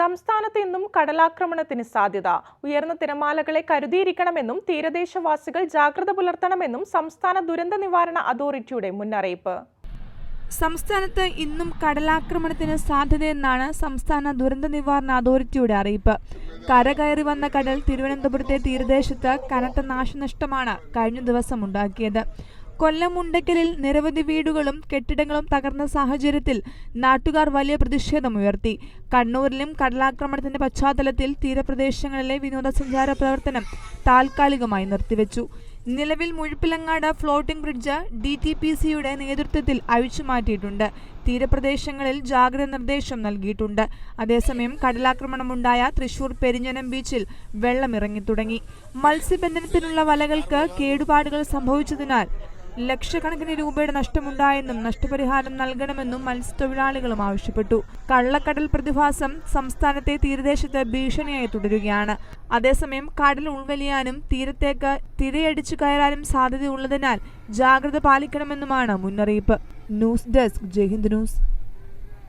സംസ്ഥാനത്ത് ഇന്നും കടലാക്രമണത്തിന് സാധ്യത. ഉയർന്ന തിരമാലകളെ കരുതിയിരിക്കണമെന്നും തീരദേശവാസികൾ ജാഗ്രത പുലർത്തണമെന്നും സംസ്ഥാന ദുരന്ത നിവാരണ അതോറിറ്റിയുടെ മുന്നറിയിപ്പ്. സംസ്ഥാനത്ത് ഇന്നും കടലാക്രമണത്തിന് സാധ്യതയെന്നാണ് സംസ്ഥാന ദുരന്ത നിവാരണ അതോറിറ്റിയുടെ അറിയിപ്പ്. കരകയറി വന്ന കടൽ തിരുവനന്തപുരത്തെ തീരദേശത്ത് കനത്ത നാശനഷ്ടമാണ് കഴിഞ്ഞ ദിവസം ഉണ്ടാക്കിയത്. കൊല്ലം മുണ്ടക്കലിൽ നിരവധി വീടുകളും കെട്ടിടങ്ങളും തകർന്ന സാഹചര്യത്തിൽ നാട്ടുകാർ വലിയ പ്രതിഷേധമുയർത്തി കണ്ണൂരിലും കടലാക്രമണത്തിന്റെ പശ്ചാത്തലത്തിൽ തീരപ്രദേശങ്ങളിലെ വിനോദസഞ്ചാര പ്രവർത്തനം താൽക്കാലികമായി നിർത്തിവെച്ചു. നിലവിൽ Muzhappilangad floating bridge D T P സിയുടെ നേതൃത്വത്തിൽ അഴിച്ചുമാറ്റിയിട്ടുണ്ട് തീരപ്രദേശങ്ങളിൽ ജാഗ്രത നിർദ്ദേശം നൽകിയിട്ടുണ്ട്. അതേസമയം കടലാക്രമണമുണ്ടായ തൃശൂർ പെരിഞ്ഞനം ബീച്ചിൽ വെള്ളമിറങ്ങി തുടങ്ങി മത്സ്യബന്ധനത്തിനുള്ള വലകൾക്ക് കേടുപാടുകൾ സംഭവിച്ചതിനാൽ ലക്ഷക്കണക്കിന് രൂപയുടെ നഷ്ടമുണ്ടായെന്നും നഷ്ടപരിഹാരം നൽകണമെന്നും മത്സ്യത്തൊഴിലാളികളും ആവശ്യപ്പെട്ടു. കള്ളക്കടൽ പ്രതിഭാസം സംസ്ഥാനത്തെ തീരദേശത്ത് ഭീഷണിയായി തുടരുകയാണ്. അതേസമയം കടൽ ഉൾവലിയാനും തീരത്തേക്ക് തിരയടിച്ചു കയറാനും സാധ്യതയുള്ളതിനാൽ ജാഗ്രത പാലിക്കണമെന്നുമാണ് മുന്നറിയിപ്പ്. News desk Jaihind news.